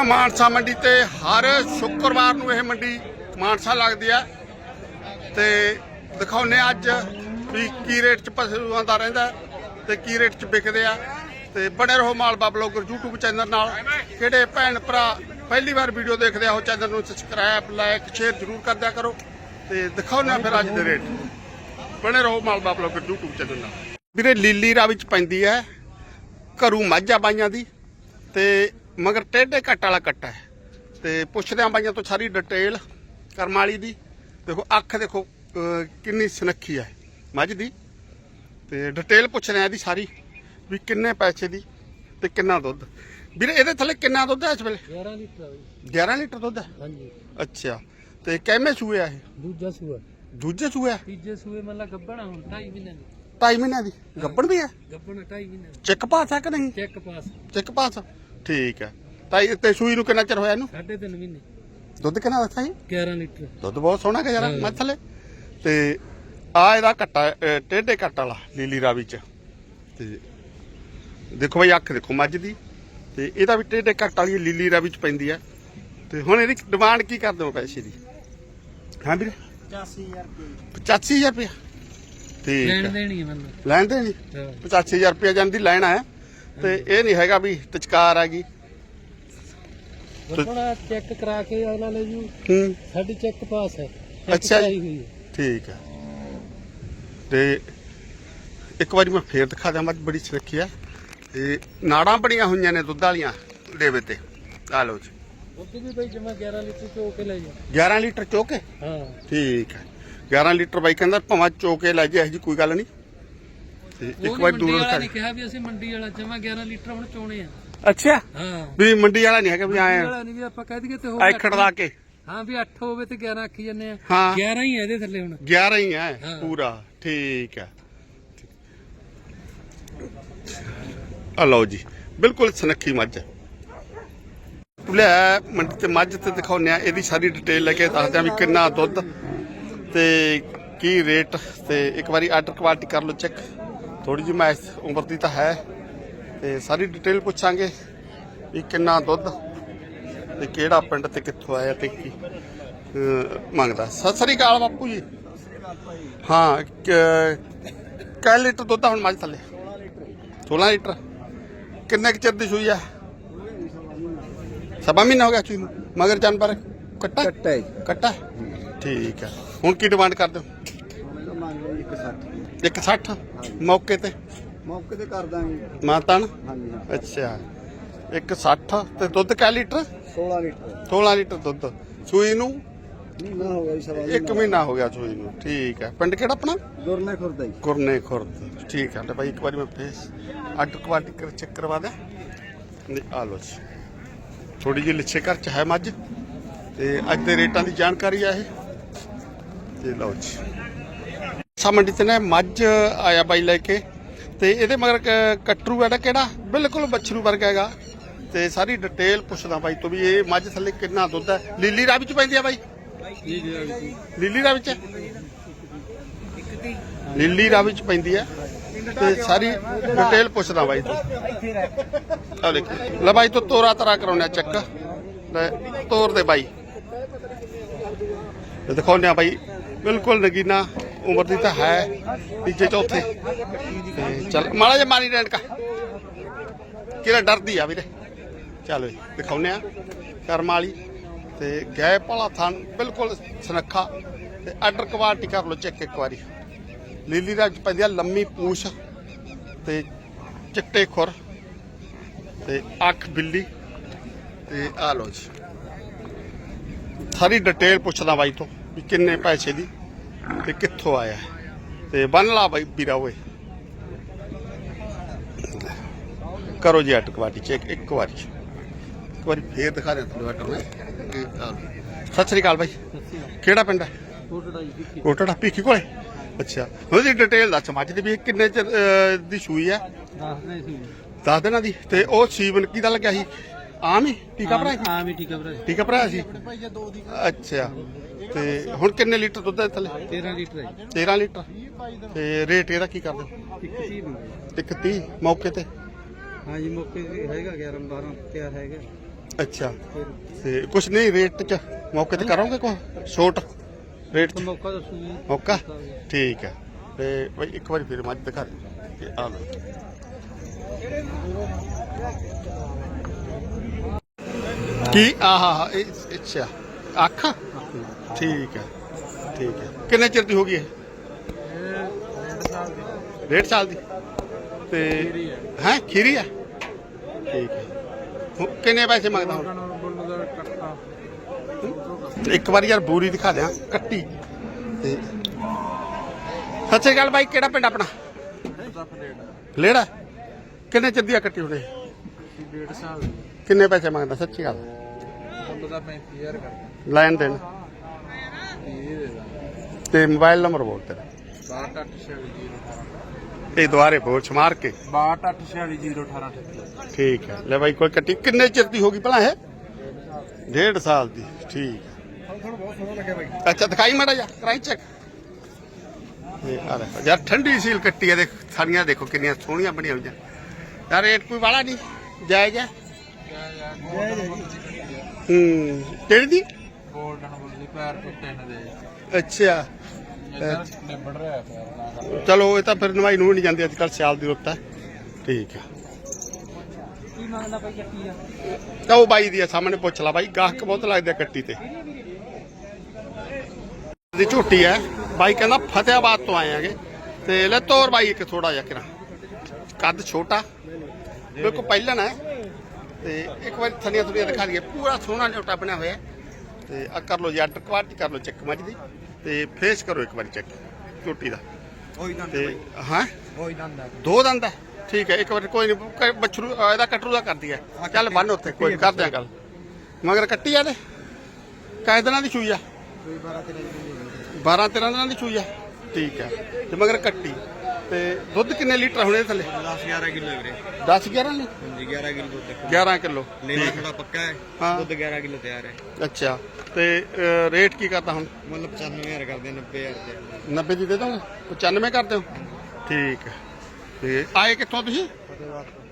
ਆ ਮਾਨਸਾ ਮੰਡੀ ਤੇ ਹਰ ਸ਼ੁੱਕਰਵਾਰ ਨੂੰ ਇਹ ਮੰਡੀ ਮਾਨਸਾ ਲੱਗਦੀ ਆ। ਤੇ ਦਿਖਾਉਨੇ ਅੱਜ ਵੀ ਕੀ ਰੇਟ ਚ ਪਸ਼ੂਆਂ ਦਾ ਰਹਿੰਦਾ ਤੇ ਕੀ ਰੇਟ ਚ ਵਿਕਦੇ ਆ। ਤੇ ਬਣੇ ਰਹੋ ਮਾਲਵਾ ਬਲੌਗਰ YouTube ਚੈਨਲ ਨਾਲ। ਕਿਹੜੇ ਭੈਣ ਭਰਾ ਪਹਿਲੀ ਵਾਰ ਵੀਡੀਓ ਦੇਖਦੇ ਆ, ਉਹ ਚੈਨਲ ਨੂੰ ਸਬਸਕ੍ਰਾਈਬ ਲਾਈਕ ਸ਼ੇਅਰ ਜ਼ਰੂਰ ਕਰਦਿਆ ਕਰੋ। ਤੇ ਦਿਖਾਉਨੇ ਆ ਫਿਰ ਅੱਜ ਦੇ ਰੇਟ ਬਣੇ ਰਹੋ ਮਾਲਵਾ ਬਲੌਗਰ YouTube ਚੈਨਲ ਨਾਲ। ਵੀਰੇ ਲੀਲੀ ਰਾ ਵਿੱਚ ਪੈਂਦੀ ਹੈ ਘਰੂ ਮਾਝਾ ਬਾਈਆਂ ਦੀ। ਤੇ ਮਗਰ ਟੇਢੇ ਕੱਟ ਵਾਲਾ ਕੱਟਾ ਹੈ। ਤੇ ਪੁੱਛਦੇ ਆਂ ਬਾਈਆਂ ਤੋਂ ਸਾਰੀ ਡਿਟੇਲ ਕਰਮ ਵਾਲੀ ਦੀ। ਦੇਖੋ ਅੱਖ ਦੇਖੋ ਕਿੰਨੀ ਸੁਨੱਖੀ ਹੈ। ਮੱਝ ਦੀ। ਤੇ ਡਿਟੇਲ ਪੁੱਛ ਰਹੇ ਆ ਇਹਦੀ ਸਾਰੀ ਵੀ ਕਿੰਨੇ ਪੈਸੇ ਦੀ ਤੇ ਕਿੰਨਾ ਦੁੱਧ। ਵੀਰੇ ਇਹਦੇ ਥੱਲੇ ਕਿੰਨਾ ਦੁੱਧ ਹੈ ਇਸ ਵੇਲੇ? 11 ਲੀਟਰ ਆ ਬਈ 11 ਲੀਟਰ ਦੁੱਧ ਹੈ? ਹਾਂਜੀ। ਅੱਛਾ। ਤੇ ਕਿੰਨੇ ਸੂਏ ਆ ਇਹ? ਦੂਜਾ ਸੂਆ। ਦੂਜੇ ਸੂਏ ਆ? ਤੀਜੇ ਸੂਏ ਮਤਲਬ ਗੱਬਣਾ ਹੁਣ 2.5 ਮਹੀਨੇ ਦੀ। ਢਾਈ ਮਹੀਨਿਆਂ ਦੀ। ਗੱਬੜ ਵੀ ਹੈ? ਗੱਬਣਾ 2.5 ਮਹੀਨੇ ਚੈੱਕ ਪਾਸ ਹੈ ਕਿ ਨਹੀਂ? Check pass. Check pass. ਠੀਕ ਹੈ। ਤਾਂ ਇਹ ਤੇ ਸੂਈ ਨੂੰ ਕਿੰਨਾ ਚਿਰ ਹੋਇਆ ਇਹਨੂੰ? ਸਾਢੇ ਤਿੰਨ ਮਹੀਨੇ। ਦੁੱਧ ਕਿੰਨਾ ਦੱਸਿਆ ਜੀ? 11 ਲੀਟਰ। ਦੁੱਧ ਬਹੁਤ ਸੋਹਣਾ ਕਿ ਜਰਾ ਹਾਂ। ਮੱਝ ਥੱਲੇ ਤੇ ਆ ਇਹਦਾ ਕੱਟਾ ਅਹ ਟੇਢੇ ਕੱਟ ਵਾਲਾ ਲੀਲੀ ਰਾਵੀ ਚ। ਤੇ ਦੇਖੋ ਬਈ ਅੱਖ ਦੇਖੋ ਮੱਝ ਦੀ। ਤੇ ਇਹਦਾ ਵੀ ਟੇਢੇ ਕੱਟ ਵਾਲੀ ਲੀਲੀ ਰਾਵੀ ਚ ਪੈਂਦੀ ਹੈ ਤੇ ਹੁਣ ਇਹਦੀ ਡਿਮਾਂਡ ਕੀ ਕਰਦੇ ਹੋ ਪੈਸੇ ਦੀ? ਹਾਂ ਵੀਰੇ? 85000 ਰੁਪਏ। ਠੀਕ ਲੈਣ ਦੇਣੀ ਹੈ ਮੈਨੂੰ। ਲੈਣ ਦੇ ਨਹੀਂ 85000 ਰੁਪਏ ਜਾਂਦੀ ਲੈਣਾ ਹੈ ਤੇ ਇਹ ਨਹੀਂ ਹੈਗਾ ਵੀ ਤਚਕਾਰ ਹੈਗੀ ਥੋੜਾ ਚੈੱਕ ਕਰਾ ਕੇ ਅਗਲਾ ਲੈ ਜੂ। ਹੂੰ। ਸਾਡੀ ਚੈੱਕ ਪਾਸ ਹੈ। ਅੱਛਾ। ਕਰਾਈ ਹੋਈ ਹੈ। ਠੀਕ ਹੈ। ਤੇ ਇੱਕ ਵਾਰੀ ਮੈਂ ਫੇਰ ਦਿਖਾ ਦਿਆਂ ਮੱਝ ਬੜੀ ਸੁਰੱਖੀ ਆ। ਤੇ ਨਾੜਾਂ ਬੜੀਆਂ ਹੋਈਆਂ ਨੇ ਦੁੱਧ ਵਾਲੀਆਂ ਡੇਵੇ ਤੇ। ਆ ਲਓ ਜੀ। ਉੱਥੇ ਵੀ ਬਈ ਜਮਾ 11 ਲੀਟਰ ਚੋ ਕੇ ਲੈ ਜਾ 11 ਲੀਟਰ ਚੋਕੇ ਹਾਂ। ਠੀਕ ਹੈ। 11 ਲੀਟਰ ਬਾਈ ਕਹਿੰਦਾ ਭਾਵੇਂ ਚੋਕੇ ਲੈ ਜੇ ਇਹੋ ਜੀ ਕੋਈ ਗੱਲ ਨਹੀਂ। ਤੇ ਇੱਕ ਵਾਰ ਦੂਰੋਂ ਦਿਖਾ ਨਹੀਂ ਕਿਹਾ ਵੀ ਅਸੀਂ ਮੰਡੀ ਵਾਲਾ ਜਮਾ 11 ਲੀਟਰ ਹੁਣ ਚੋਣੇ ਆ। ਅੱਛਾ? ਹਾਂ। ਵੀ ਮੰਡੀ ਵਾਲਾ ਨਹੀਂ ਹੈਗਾ ਵੀ ਆਏ ਵਾਲਾ ਨਹੀਂ ਵੀ ਆਪਾਂ ਕਹਿ ਦਈਏ ਤੇ ਹੋ ਐ ਖੜਦਾ ਕੇ। ਹਾਂ ਵੀ 8 ਹੋਵੇ ਤੇ 11 ਆਖੀ ਜੰਨੇ ਆ। ਹਾਂ। 11 ਹੀ ਹੈ ਇਹਦੇ ਥੱਲੇ ਹੁਣ। 11 ਹੀ ਹੈ ਹਾਂ। ਪੂਰਾ। ਠੀਕ ਹੈ ਆ ਲਓ ਜੀ ਬਿਲਕੁਲ ਸੁਨੱਖੀ ਮੱਝ ਹੈ ਲੈ ਮੰਡੀ ਤੇ ਮੱਝ ਤੇ ਦਿਖਾਉਂਦੇ ਆ ਇਹਦੀ ਸਾਰੀ ਡਿਟੇਲ ਲੈ ਕੇ ਦੱਸਦੇ ਆ ਵੀ ਕਿੰਨਾ ਦੁੱਧ ਤੇ ਕੀ ਰੇਟ ਤੇ ਇੱਕ ਵਾਰੀ ਆਰਡਰ ਕੁਆਲਿਟੀ ਕਰ ਲਓ ਚੈੱਕ ਥੋੜੀ ਜਿਹੀ ਮੈਂ ਉਮਰ ਦੀ ਤਾਂ ਹੈ ਤੇ ਸਾਰੀ ਡਿਟੇਲ ਪੁੱਛਾਂਗੇ ਵੀ ਕਿੰਨਾ ਦੁੱਧ ਤੇ ਕਿਹੜਾ ਪਿੰਡ ਤੇ ਕਿੱਥੋਂ ਆਇਆ ਤੇ ਕੀ ਮੰਗਦਾ। ਸਤਿ ਸ੍ਰੀ ਅਕਾਲ ਬਾਪੂ ਜੀ। ਹਾਂ ਕੈ ਲੀਟਰ ਦੁੱਧ ਆ ਹੁਣ ਮੱਝ ਥੱਲੇ। 16 ਲੀਟਰ। ਕਿੰਨੇ ਕੁ ਚਿਰ ਦੀ ਸੂਈ ਆ? ਸਵਾ ਮਹੀਨਾ ਹੋ ਗਿਆ ਚੂਈ ਮਗਰ ਜਾਨਵਰ ਕੱਟਾ? ਕੱਟਾ ਕੱਟਾ? ਠੀਕ ਹੈ ਹੁਣ ਕੀ ਡਿਮਾਂਡ ਕਰਦੇ ਹੋ? ਜੀ ਮੰਨ ਲਓ ਜੀ 160 ਇੱਕ 60 ਮੌਕੇ ਤੇ? ਮੌਕੇ ਤੇ ਕਰ ਦਾਂਗੇ। ਮਾਤਾਨ ਹਾਂਜੀ ਹਾਂ। ਅੱਛਾ। ਇੱਕ 60 ਤੇ ਦੁੱਧ ਕੈ ਲੀਟਰ? 16 ਲੀਟਰ। 16 ਲੀਟਰ ਦੁੱਧ। ਸੂਈ ਨੂੰ? ਮਹੀਨਾ ਹੋ ਗਿਆ ਜੀ ਸਵਾ ਇੱਕ ਮਹੀਨਾ ਹੋ ਗਿਆ ਸੂਈ ਨੂੰ। ਠੀਕ ਹੈ। ਪਿੰਡ ਕਿਹੜਾ ਆਪਣਾ? ਗੁਰਨੇ ਖੁਰਦਾ ਜੀ। ਗੁਰਨੇ ਖੁਰਦ। ਠੀਕ ਹੈ। ਤੇ ਭਾਈ ਇੱਕ ਵਾਰੀ ਮੈਂ ਫੇਸ ਅੱਡ ਕੁਆਲਿਟੀ ਕਰ ਚੈੱਕ ਕਰਵਾ ਦਿਆਂ। ਨਹੀਂ ਆ ਲੋ ਜੀ। ਥੋੜੀ ਜਿਹੀ ਲਿੱਛੇ ਘਰ ਚ ਹੈ ਮੱਝ। ਤੇ ਅੱਜ ਦੇ ਰੇਟਾਂ ਦੀ ਜਾਣਕਾਰੀ ਆ ਇਹ। ਤੇ ਲਓ ਜੀ। ਸਾ ਮੰਡੀ ਤੇ ਨਾ, ਮੱਝ ਆਇਆ ਬਾਈ ਲੈ ਕੇ। ਤੇ ਇਹਦੇ ਮਗਰ ਕ- ਕੱਟਰੂ ਹੈ ਨਾ ਕਿਹੜਾ? ਬਿਲਕੁਲ ਬੱਛਰੂ ਵਰਗਾ ਹੈਗਾ। ਤੇ ਸਾਰੀ ਡਿਟੇਲ ਪੁੱਛਦਾ ਬਾਈ ਤੋਂ ਵੀ ਇਹ ਮੱਝ ਥੱਲੇ ਕਿੰਨਾ ਦੁੱਧ ਹੈ। ਲੀਲੀ ਰਾਵੀ ਚ ਪੈਂਦੀ ਆ ਬਾਈ? ਲੀਲੀ ਰਾਵੀ ਚ। ਲੀਲੀ ਰਾਵੀ ਚ ਪੈਂਦੀ ਹੈ ਤੇ ਸਾਰੀ ਡਿਟੇਲ ਪੁੱਛਦਾ ਬਾਈ ਤੋਂ। ਆ ਦੇਖ। ਲੈ ਬਾਈ ਤੋਂ ਤੋਰਾ ਤਰਾ ਕਰਾਉਣਾ ਚੱਕ ਲੈ, ਤੋਰ ਦੇ ਬਾਈ। ਤੇ ਦਿਖਾਉਂਦੇ ਆ ਬਾਈ। ਬਿਲਕੁਲ ਨਗੀਨਾ। ਉਮਰ ਦੀ ਤਾਂ ਹੈ, ਤੀਜੇ, ਚੌਥੇ। ਤੇ ਚੱਲ, ਮਾੜਾ ਜਿਹਾ ਮਾਰੀ ਰੈਂਡ ਕਾ ਕਿਹੜਾ ਡਰਦੀ ਆ ਵੀਰੇ। ਚੱਲ ਵੀ, ਦਿਖਾਉਂਦੇ ਆ ਕਰਮ ਵਾਲੀ। ਤੇ ਗਏ ਭਲਾ ਥਣ ਬਿਲਕੁਲ ਸੁਨੱਖਾ। ਤੇ ਆਰਡਰ ਕੁਆਲਿਟੀ ਕਰ ਲਓ ਚੈੱਕ ਇੱਕ ਵਾਰੀ। ਲੀਲੀ ਰਾਜ ਪੈਂਦੀ ਆ ਲੰਮੀ ਪੂਛ ਤੇ ਚਿੱਟੇ ਖੁਰ ਤੇ ਅੱਖ ਬਿੱਲੀ ਤੇ ਆ ਲਓ ਜੀ। ਸਾਰੀ ਡਿਟੇਲ ਪੁੱਛਦਾ ਬਾਈ ਤੋਂ ਵੀ ਕਿੰਨੇ ਪੈਸੇ ਦੀ। ਤੇ ਕਿੱਥੋਂ ਆਇਆ। ਤੇ ਬੰਨ ਲਾ ਬਾਈ ਵੀਰਾ ਓਏ। ਕਰੋ ਜੀ ਅਟਕ ਵਾਟੀ ਚੈੱਕ ਇੱਕ ਵਾਰੀ। ਇੱਕ ਵਾਰੀ ਫੇਰ ਦਿਖਾ ਰਿਹਾ ਤੁਹਾਨੂੰ ਅਟਕ ਮੈਂ। ਸਤਿ ਸ੍ਰੀ ਅਕਾਲ ਬਾਈ। ਕਿਹੜਾ ਪਿੰਡ ਹੈ ਕੋਟੜਾ ਭੀਖੀ। ਕੋਲੇ? ਅੱਛਾ। ਉਹਦੀ ਡਿਟੇਲ ਦੱਸ ਮੱਝ ਦੀ ਵੀ ਕਿੰਨੇ ਦੀ ਸੂਈ ਹੈ ਦੱਸਦੇ ਸੀ ਦੱਸ ਦੇਣਾ ਦੀ। ਤੇ ਉਹ ਸੀਵਨ ਕਿਹਦਾ ਲੱਗਿਆ ਸੀ? ਆਮ ਹੀ? ਟੀਕਾ ਭਰਾਇਆ ਸੀ? ਹਾਂ ਵੀ ਠੀਕ ਆ ਭਰਾ ਟੀਕਾ ਭਰਾਇਆ ਸੀ? ਅੱਛਾ। ਤੇ ਹੁਣ ਕਿੰਨੇ ਲੀਟਰ ਦੁੱਧ ਹੈ ਥੱਲੇ 13 ਲੀਟਰ ਹੈ 13 ਲੀਟਰ। ਤੇ ਰੇਟ ਇਹਦਾ ਕੀ ਕਰਦੇ ਹੋ? ਇੱਕ ਚੀਜ਼ ਇੱਕ 30 ਮੌਕੇ ਤੇ? ਹਾਂ ਜੀ ਮੌਕੇ ਤੇ ਹੈਗਾ 11 12 ਤਿਆਰ ਹੈਗਾ। ਅੱਛਾ। ਤੇ ਕੁਛ ਨਹੀਂ ਰੇਟ ਚ ਮੌਕੇ ਤੇ ਕਰੋਗੇ ਕੋ ਛੋਟ? ਰੇਟ ਚ? ਮੌਕਾ ਦੱਸੋ ਜੀ। ਮੌਕਾ? ਠੀਕ ਹੈ। ਤੇ ਬਈ ਇੱਕ ਵਾਰੀ ਫਿਰ ਮੱਝ ਦਿਖਾ ਦੇ ਆ ਲਓ। ਕੀ? ਆਹਾ ਇਹ ਅੱਛਾ। ਅੱਖ? ਠੀਕ ਹੈ ਠੀਕ ਹੈ। ਕਿੰਨੇ ਚਿਰ ਦੀ ਹੋ ਗਈ ਇਹ? ਡੇਢ ਸਾਲ ਦੀ। ਤੇ ਹੈ। ਖੀਰੀ ਹੈ? ਠੀਕ ਹੈ। ਹੁਣ ਕਿੰਨੇ ਪੈਸੇ ਮੰਗਦਾ ਹੁਣ? ਇੱਕ ਵਾਰੀ ਯਾਰ ਬੂਰੀ ਦਿਖਾ ਦਿਆਂ ਕੱਟੀ। ਤੇ ਸਤਿ ਸ਼੍ਰੀ ਅਕਾਲ ਬਾਈ ਕਿਹੜਾ ਪਿੰਡ ਆਪਣਾ? ਲੇੜਾ ਕਿੰਨੇ ਚਿਰ ਦੀ ਆ ਕੱਟੀ ਹੁਣੇ ਡੇਢ ਸਾਲ ਕਿੰਨੇ ਪੈਸੇ ਮੰਗਦਾ ਸੱਚੀ ਗੱਲ? ਬੰਦਾ ਦਾ 35000 ਕਰਦਾ ਲੈਣ ਦੇਣ? ਦੇ ਦਾ ਤੇ ਮੋਬਾਈਲ ਨੰਬਰ ਬੋਲ ਤੇਰਾ। 6286 ਇਹ ਦੁਆਰੇ ਬੋਲ ਛਮਾਰ ਕੇ। 6286 ਠੀਕ ਹੈ। ਲੈ ਬਾਈ ਕੋਈ ਕੱਟੀ। ਕਿੰਨੇ ਚਿਰ ਦੀ ਹੋਗੀ ਭਲਾ ਇਹ? ਡੇਢ ਸਾਲ ਦੀ। ਠੀਕ ਹੈ। ਅੱਛਾ ਦਿਖਾਈ ਮਾੜਾ ਜਾ ਕਰਾਈ ਚੈੱਕ ਇਹ ਆ ਲੈ। ਯਾਰ ਠੰਡੀ ਸੀਲ ਕੱਟੀ ਹੈ ਦੇਖ ਸਾਰੀਆਂ ਦੇਖੋ ਕਿੰਨੀਆਂ ਸੋਹਣੀਆਂ ਬਣੀਆਂ ਹੋਈਆਂ। ਯਾਰ ਰੇਟ ਕੋਈ ਵਾਲਾ ਨਹੀਂ। ਜਾਇਜ਼ ਹੈ। ਹੂੰ। ਕਿਹੜੀ ਦੀ? ਗੋਲਡਨ ਬੁੱਲੀ ਪੈਰ ਟੁੱਟੇ ਨੇ ਦੇ। ਅੱਛਾ। ਇਧਰ ਨਿਬੜ ਰਿਹਾ ਪੈਰ ਨਾ ਚਲੋ ਇਹ ਤਾਂ ਫਿਰ ਨਵਾਈ ਨੂੰ ਨਹੀਂ ਜਾਂਦੀ ਅੱਜ ਕੱਲ ਸਿਆਲ ਦੀ ਰੁੱਤ ਹੈ। ਠੀਕ ਹੈ। ਕੀ ਮੰਗਦਾ ਭਾਈ ਕੱਟੀ ਆ ਤਾਂ ਉਹ ਬਾਈ ਦੀ ਆ, ਸਾਹਮਣੇ ਪੁੱਛ ਲਾ ਬਾਈ ਗਾਹਕ ਬਹੁਤ ਲੱਗਦਾ ਕੱਟੀ ਤੇ। ਦੀ ਝੋਟੀ ਹੈ। ਬਾਈ ਕਹਿੰਦਾ ਫਤਿਆਬਾਦ ਤੋਂ ਆਏ ਆਗੇ। ਤੇ ਲੈ ਤੋਰ ਬਾਈ ਇੱਕ ਥੋੜਾ ਜਿਹਾ ਕਿਰਾ ਕੱਦ ਛੋਟਾ। ਬਿਲਕੁਲ ਪਹਿਲਣ ਹੈ। ਤੇ ਇੱਕ ਵਾਰੀ ਥਣੀਆਂ ਥੋੜੀਆਂ ਦਿਖਾ ਲਈਏ ਪੂਰਾ ਸੋਹਣਾ ਝੋਟਾ ਬਣਿਆ ਹੋਇਆ। ਤੇ ਆ ਕਰ ਲਓ ਜੀ ਅੱਡ ਕੁਆਲਿਟੀ ਕਰ ਲਓ ਚੈੱਕ ਮੱਝ ਦੀ। ਤੇ ਫੇਸ ਕਰੋ ਇੱਕ ਵਾਰੀ ਚੈੱਕ ਝੋਟੀ ਦਾ। ਉਹੀ ਦੰਦ ਤੇ ਹਾਂ ਉਹੀ ਦੰਦ ਦੋ ਦੰਦ ਹੈ। ਠੀਕ ਹੈ ਇੱਕ ਵਾਰ ਕੋਈ ਨਹੀਂ ਬਛਰੂ ਇਹਦਾ ਕਟਰੂ ਦਾ ਕਰਦੀ ਹੈ। ਚੱਲ ਬੰਨ ਉੱਥੇ ਕੋਈ ਕਰਦੇ ਆ ਗੱਲ। ਮਗਰ ਕੱਟੀ ਆ ਨੇ ਕਾਇ ਦਿਨਾਂ ਦੀ ਸੂਈ ਆ? ਕੋਈ 12 13 ਦੀ 12 13 ਦਿਨਾਂ ਦੀ ਸੂਈ ਆ। ਠੀਕ ਹੈ ਤੇ ਮਗਰ ਕੱਟੀ। ਤੇ ਦੁੱਧ ਕਿੰਨੇ ਲੀਟਰ ਹੋਣੇ ਥੱਲੇ? 10 11 ਕਿਲੋ ਵੀਰੇ। 10 11 ਲੀ ਹਾਂਜੀ 11 ਕਿਲੋ ਦੁੱਧ 11 ਕਿਲੋ। ਲੈਣਾ ਥੋੜਾ ਪੱਕਾ ਹੈ ਹਾਂ। ਦੁੱਧ 11 ਕਿਲੋ ਤਿਆਰ ਹੈ। ਅੱਛਾ। ਤੇ ਰੇਟ ਕੀ ਕਰਤਾ ਹੁਣ? ਮੁੱਲ 95000 ਕਰਦੇ 90000 ਦੇ 90 ਦੀ ਦੇ ਦੋਗੇ? 95 ਕਰ ਦਿਓ ਠੀਕ ਹੈ। ਤੇ ਆਏ ਕਿੱਥੋਂ ਤੁਸੀਂ?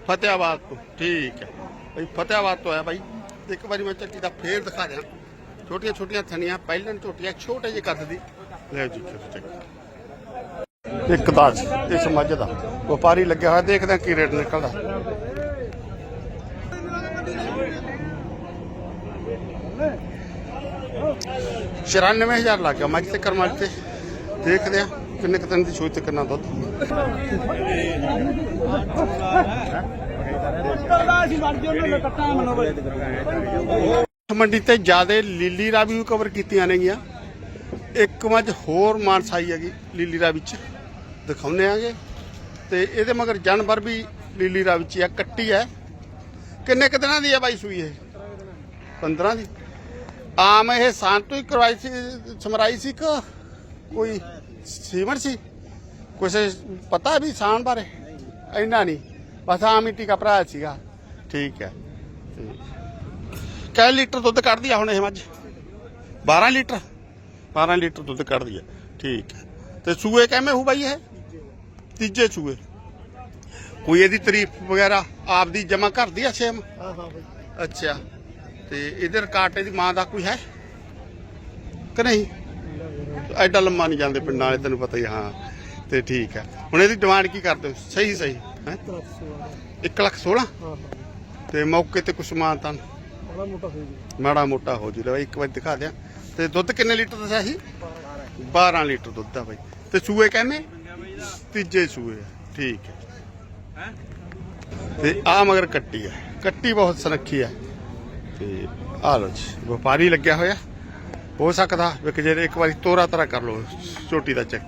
ਫਤਿਆਬਾਦ ਤੋਂ। ਠੀਕ ਹੈ। ਭਾਈ ਫਤਿਆਬਾਦ ਤੋਂ ਆਇਆ ਭਾਈ ਇੱਕ ਵਾਰੀ ਮੈਂ ਚੱਕੀ ਦਾ ਫੇਰ ਦਿਖਾ ਦਿਆਂ। ਛੋਟੀਆਂ ਛੋਟੀਆਂ ਥਣੀਆਂ ਪਹਿਲਾਂ ਝੋਟੀਆਂ ਛੋਟੇ ਜਿਹੇ ਕੱਦ ਦੀ। ਲੈ ਜੀ ਚੱਕ। ਇੱਕ ਦਾ ਇਸ ਮੱਝ ਦਾ। ਵਪਾਰੀ ਲੱਗਿਆ ਹੋਇਆ, ਦੇਖਦੇ ਹਾਂ ਕੀ ਰੇਟ ਨਿਕਲਦਾ। ਚੁਰਾਨਵੇਂ ਹਜ਼ਾਰ ਲੱਗ ਗਿਆ ਮੱਝ ਤੇ ਕਰਮਾ ਤੇ। ਦੇਖਦੇ ਆ ਕਿੰਨੇ ਕੁ ਦੀ ਸੂਈ ਤੇ ਕਿੰਨਾ ਦੁੱਧ। ਮੰਡੀ ਤੇ ਜਿਆਦੇ ਲੀਲੀ ਰਾਵੀ ਵੀ ਕਵਰ ਕੀਤੀਆਂ ਨੇਗੀਆਂ। ਇੱਕ ਮੱਝ ਹੋਰ ਮਾਨਸਾਈ ਹੈਗੀ ਲੀਲੀ ਰਾਵੀ ਚ। ਦਿਖਾਉਨੇ ਆਗੇ। ਤੇ ਇਹਦੇ ਮਗਰ ਜਾਨਵਰ ਵੀ ਲੀਲੀ ਰਾਵੀ ਚ ਆ, ਕੱਟੀ ਹੈ। ਕਿੰਨੇ ਕੁ ਦਿਨਾਂ ਦੀ ਹੈ ਬਾਈ ਸੂਈ ਇਹ? 15 ਦੀ। ਆਮ ਇਹ ਸਾਂਤ ਤੋਂ ਹੀ ਕਰਵਾਈ ਸੀ, ਸਮਰਾਈ ਸੀ ਕਿ ਕੋਈ ਸੀਮਨ ਸੀ? ਕੁਛ ਪਤਾ ਵੀ ਸਾਣ ਬਾਰੇ? ਇੰਨਾ ਨਹੀਂ। ਬਸ ਆਮ ਹੀ ਟੀਕਾ ਭਰਾ ਸੀਗਾ। ਠੀਕ ਹੈ। ਤੇ ਕੈ ਲੀਟਰ ਦੁੱਧ ਕੱਢਦੀ ਆ ਹੁਣ ਇਹ ਮੱਝ? 12 ਲੀਟਰ? 12 ਲੀਟਰ ਦੁੱਧ ਕੱਢਦੀ ਆ ਠੀਕ ਹੈ। ਤੇ ਸੂਏ ਕਿਵੇਂ ਹੋ ਬਾਈ ਇਹ? ਤੀਜੇ ਸੂਏ ਕੋਈ ਇਹਦੀ ਤਾਰੀਫ ਵਗੈਰਾ ਆਪਦੀ ਜਮਾ ਕਰਦੀ ਆ ਸੇਮ? ਹਾਂ ਹਾਂ ਅੱਛਾ ਤੇ ਇਧਰ ਕਾਟੇ ਦੀ ਮਾਂ ਦਾ ਕੋਈ ਹੈ? ਕਿ ਨਹੀਂ? ਐਡਾ ਲੰਮਾ ਨਹੀਂ ਜਾਂਦੇ ਪਿੰਡਾਂ ਵਾਲੇ ਤੈਨੂੰ ਪਤਾ ਹੀ ਆ, ਹਾਂ। ਤੇ ਠੀਕ ਹੈ। ਹੁਣ ਇਹਦੀ ਡਿਮਾਂਡ ਕੀ ਕਰਦੇ ਹੋ? ਸਹੀ ਸਹੀ ਹੈ? 1 ਲੱਖ 16 ਤੇ ਮੌਕੇ ਤੇ ਕੁਛ ਮਾਂ ਤਾਂ? ਮਾੜਾ ਮੋਟਾ ਹੋ ਜੂ ਲੈ ਬਾਈ ਇੱਕ ਵਾਰ ਦਿਖਾ ਦਿਆਂ। ਤੇ ਦੁੱਧ ਕਿੰਨੇ ਲੀਟਰ ਦੱਸਿਆ ਸੀ 12 ਲੀਟਰ ਦੁੱਧ ਆ ਬਾਈ। ਤੇ ਸੂਏ ਕਹਿੰਦੇ? ਤੀਜੇ ਸੂਏ ਆ, ਠੀਕ ਹੈ। ਤੇ ਆ ਮਗਰ ਕੱਟੀ ਹੈ। ਕੱਟੀ ਬਹੁਤ ਸੁਨੱਖੀ ਹੈ। ਤੇ ਆ ਲੋ ਜੀ ਵਪਾਰੀ ਲੱਗਿਆ ਹੋਇਆ। ਹੋ ਸਕਦਾ ਵੀ ਕਿ ਜੇ ਇੱਕ ਵਾਰੀ ਤੋਰਾ ਤਰਾ ਕਰ ਲੋ ਛੋਟੀ ਦਾ ਚੈੱਕ।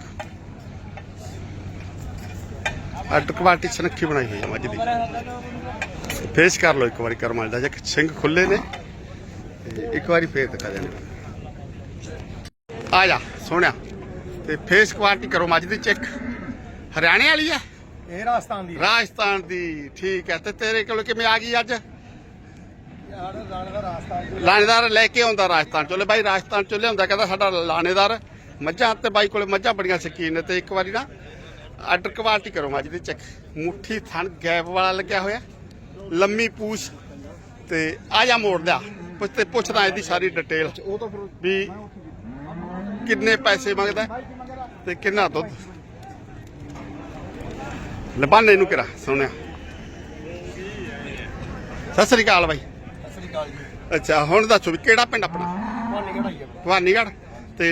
ਅੱਡ ਕੁਆਲਿਟੀ ਸੁਨੱਖੀ ਬਣਾਈ ਹੋਈ ਹੈ ਮੱਝ ਦੀ। ਫੇਸ ਕਰ ਲੋ ਇੱਕ ਵਾਰੀ ਕਰਮਲ ਦਾ। ਜੇ ਸਿੰਘ ਖੁੱਲੇ ਨੇ ਤੇ ਇੱਕ ਵਾਰੀ ਫੇਰ ਦਿਖਾ ਦੇਣੇ ਆ ਜਾ ਸੋਹਣਿਆ। ਤੇ ਫੇਸ ਕੁਆਲਿਟੀ ਕਰੋ ਮੱਝ ਦੀ ਚੈੱਕ। ਹਰਿਆਣੇ ਵਾਲੀ ਹੈ ਇਹ ਰਾਜਸਥਾਨ ਦੀ ਰਾਜਸਥਾਨ ਦੀ ਠੀਕ ਹੈ। ਤੇ ਤੇਰੇ ਕੋਲ ਕਿਵੇਂ ਆ ਗਈ ਅੱਜ? ਲਾਣੇਦਾਰ ਲੈ ਕੇ ਆਉਂਦਾ ਰਾਜਸਥਾਨ ਚੋਂ। ਲੈ ਬਾਈ ਰਾਜਸਥਾਨ ਚੋਂ ਲਿਆਉਂਦਾ ਕਹਿੰਦਾ ਸਾਡਾ ਲਾਣੇਦਾਰ। ਮੱਝਾਂ ਤੇ ਬਾਈ ਕੋਲੇ ਮੱਝਾਂ ਬੜੀਆਂ ਸ਼ਕੀਨ ਨੇ ਤੇ ਇੱਕ ਵਾਰੀ ਨਾ ਅੱਡ ਕੁਆਲਿਟੀ ਕਰੋ ਮੱਝ ਦੀ ਚੈੱਕ। ਮੁੱਠੀ ਥਣ ਗੈਪ ਵਾਲਾ ਲੱਗਿਆ ਹੋਇਆ। ਲੰਮੀ ਪੂਛ ਤੇ ਆ ਜਾ ਮੋੜ ਲਿਆ। ਪੁੱਛ ਤੇ ਪੁੱਛਦਾ ਇਹਦੀ ਸਾਰੀ ਡਿਟੇਲ। ਵੀ ਕਿੰਨੇ ਪੈਸੇ ਮੰਗਦਾ ਤੇ ਕਿੰਨਾ ਦੁੱਧ? ਲਬਾਨੇ ਨੂੰ ਕਿਰਾ ਸੁਣਿਆ ਸਤਿ ਸ੍ਰੀ ਅਕਾਲ ਬਾਈ। ਅਸਲੀ ਗੱਲ ਜੀ। ਅੱਛਾ ਹੁਣ ਦੱਸੋ ਵੀ ਕਿਹੜਾ ਪਿੰਡ ਆਪਣਾ? ਹੈ ਭਵਾਨੀਗੜ੍ਹ। ਤੇ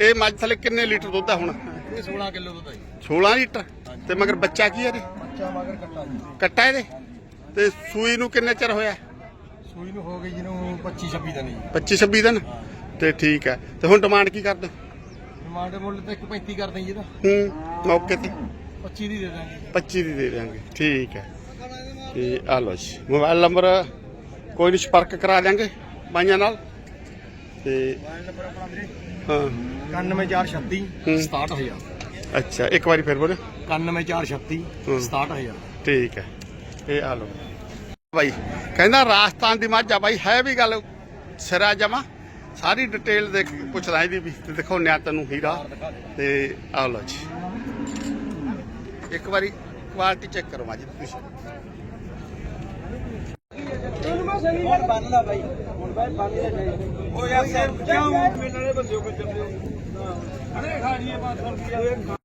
ਇਹ ਮੱਝ ਥੱਲੇ ਕਿੰਨੇ ਲੀਟਰ ਦੁੱਧ ਹੈ ਹੁਣ? ਇਹ 16 ਕਿਲੋ ਦੁੱਧ ਹੈ ਜੀ। 16 ਲੀਟਰ? ਤੇ ਮਗਰ ਬੱਚਾ ਕੀ ਹੈ ਇਹਦੇ? ਬੱਚਾ ਮਗਰ ਕੱਟਾ ਜੀ। ਕੱਟਾ ਇਹਦੇ? ਤੇ ਸੂਈ ਨੂੰ ਕਿੰਨੇ ਚਿਰ ਹੋਇਆ? ਸੂਈ ਨੂੰ ਹੋ ਗਈ ਜਿਹਨੂੰ 25 26 ਦਿਨ ਜੀ। 25 26 ਦਿਨ? ਤੇ ਠੀਕ ਹੈ ਤੇ ਹੁਣ ਡਿਮਾਂਡ ਕੀ ਕਰਦੇ? ਟਮਾਟਰ ਮੁੱਲ ਤੇ 1.35 ਕਰਦੇ ਜੀ ਇਹਦਾ। ਹੂੰ ਮੌਕੇ ਤੇ। 25 ਦੀ ਦੇ ਦਾਂਗੇ। 25 ਦੀ ਦੇ ਦਿਆਂਗੇ ਠੀਕ ਹੈ। ਤੇ ਆ ਲਓ ਜੀ ਮੋਬਾਈਲ ਨੰਬਰ ਕੋਈ ਨਹੀਂ ਸੰਪਰਕ ਕਰਾ ਦਿਆਂਗੇ ਬਾਈਆਂ ਨਾਲ। ਤੇ ਮੋਬਾਈਲ ਨੰਬਰ ਆਪਣਾ ਵੀਰੇ ਹਾਂ। 91436 ਹੂੰ। 67000 ਅੱਛਾ ਇੱਕ ਵਾਰੀ ਫਿਰ ਬੋਲੇ 91436 ਹੂੰ। 67000 ਠੀਕ ਹੈ। ਇਹ ਆ ਲਓ। ਬਾਈ ਕਹਿੰਦਾ ਰਾਜਸਥਾਨ ਦੀ ਮੱਝ ਆ ਬਾਈ ਹੈ ਵੀ ਗੱਲ ਸਿਰਾ ਜਮਾ? ਸਾਰੀ ਡਿਟੇਲ ਦੇ ਪੁੱਛਦਾ ਇਹਦੀ ਵੀ। ਦਿਖਾਉਂਦੇ ਆ ਤੈਨੂੰ ਹੀਰਾ। ਤੇ ਆ ਲਓ ਜੀ। ਇੱਕ ਵਾਰੀ ਕੁਆਲਿਟੀ ਚੈੱਕ ਕਰੋ ਦੀ ਤੁਸੀਂ। ਹੁਣ ਬੰਨ ਲਾ ਬਾਈ ਹੁਣ ਬਾਈ ਬੰਨ ਲੈ ਉਹ ਯਾਰ ਕਿਉਂ ਮਿਲਣੇ ਬੰਦੇ ਕੋ ਚੱਲੇ। ਅਰੇ ਖਾ ਜੀਏ 500 ਰੁਪਏ